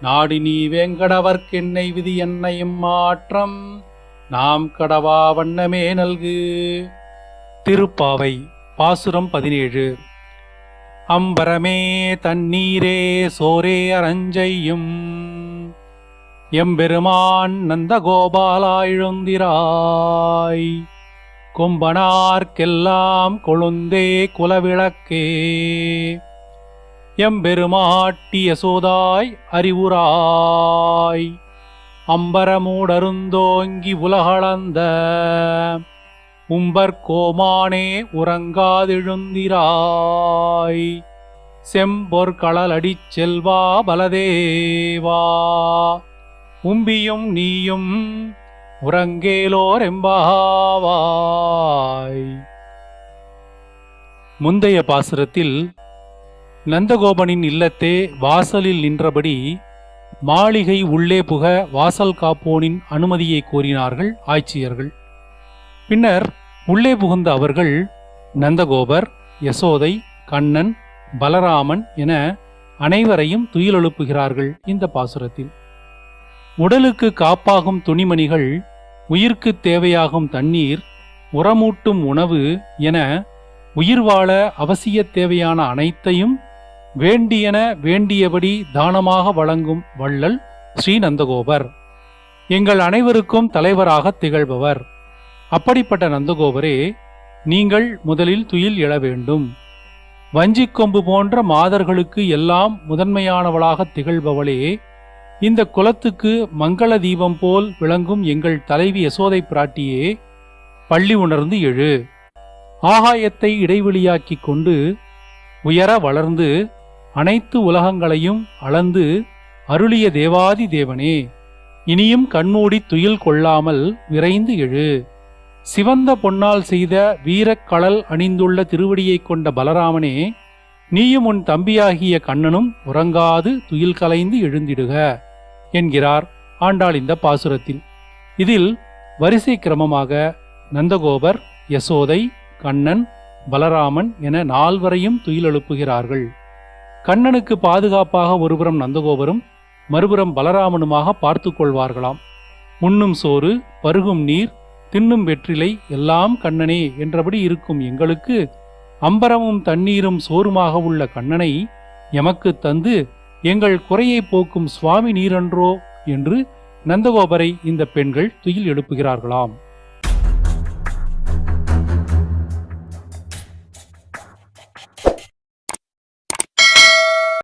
நாடி நீ வேங்கடவர்க்கென்னை விதி என்னையும் மாற்றம். நாம் கடவா வண்ணமே நல்கு. திருப்பாவை பாசுரம் பதினேழு. அம்பரமே தண்ணீரே சோரே அரஞ்செய்யும் எம்பெருமான் நந்தகோபாலா எழுந்திராய் கொம்பனார்க்கெல்லாம் கொழுந்தே குலவிளக்கே. எம்பெருமாட்டி யசோதாய் அறிவுராய். அம்பரமூடருந்தோங்கி உலகளந்த உம்பர்கோமானே உறங்காதெழுந்திராய். செம்பொற்களலடிச் செல்வா பலதேவா. உம்பியும் நீயும் உறங்கேலோரெம்பாவாய். முந்தைய பாசுரத்தில் நந்தகோபனின் இல்லத்தே வாசலில் நின்றபடி மாளிகை உள்ளே புக வாசல் காப்போனின் அனுமதியை கோரினார்கள் ஆட்சியர்கள் பின்னர் உள்ளே புகுந்த அவர்கள் நந்தகோபர் யசோதை கண்ணன் பலராமன் என அனைவரையும் துயிலெழுப்புகிறார்கள் இந்த பாசுரத்தில். உடலுக்கு காப்பாகும் துணிமணிகள் உயிர்க்கு தேவையாகும் தண்ணீர் உரமூட்டும் உணவு என உயிர் வாழ அவசிய தேவையான அனைத்தையும் வேண்டியன வேண்டியபடி தானமாக வழங்கும் வள்ளல் ஸ்ரீ நந்தகோபர் எங்கள் அனைவருக்கும் தலைவராக திகழ்பவர். அப்படிப்பட்ட நந்தகோபரே நீங்கள் முதலில் துயில் எழ வேண்டும். வஞ்சிக் கொம்பு போன்ற மாதர்களுக்கு எல்லாம் முதன்மையானவளாக திகழ்பவளே இந்த குலத்துக்கு மங்கள தீபம் போல் விளங்கும் எங்கள் தலைவி யசோதை பிராட்டியே பள்ளி உணர்ந்து எழு. ஆகாயத்தை இடைவெளியாக்கிக் கொண்டு உயர வளர்ந்து அனைத்து உலகங்களையும் அளந்து அருளிய தேவாதி தேவனே இனியும் கண்மூடி துயில் கொள்ளாமல் விரைந்து எழு. சிவந்த பொன்னால் செய்த வீரக்கடல் அணிந்துள்ள திருவடியைக் கொண்ட பலராமனே நீயும் உன் தம்பியாகிய கண்ணனும் உறங்காது துயில் கலைந்து எழுந்திடுக என்கிறார் ஆண்டாள் இந்த பாசுரத்தில். இதில் வரிசை கிரமமாக நந்தகோபர் யசோதை கண்ணன் பலராமன் என நால்வரையும் துயிலெழுப்புகிறார்கள். கண்ணனுக்கு பாதுகாப்பாக ஒருபுறம் நந்தகோபரும் மறுபுறம் பலராமனுமாக பார்த்து கொள்வார்களாம். உண்ணும் சோறு பருகும் நீர் தின்னும் வெற்றிலை எல்லாம் கண்ணனே என்றபடி இருக்கும் எங்களுக்கு அம்பரமும் தண்ணீரும் சோறுமாக உள்ள கண்ணனை எமக்கு தந்து எங்கள் குறையை போக்கும் சுவாமி நீரன்றோ? என்று நந்தகோபரை இந்த பெண்கள் துயில் எழுப்புகிறார்களாம்.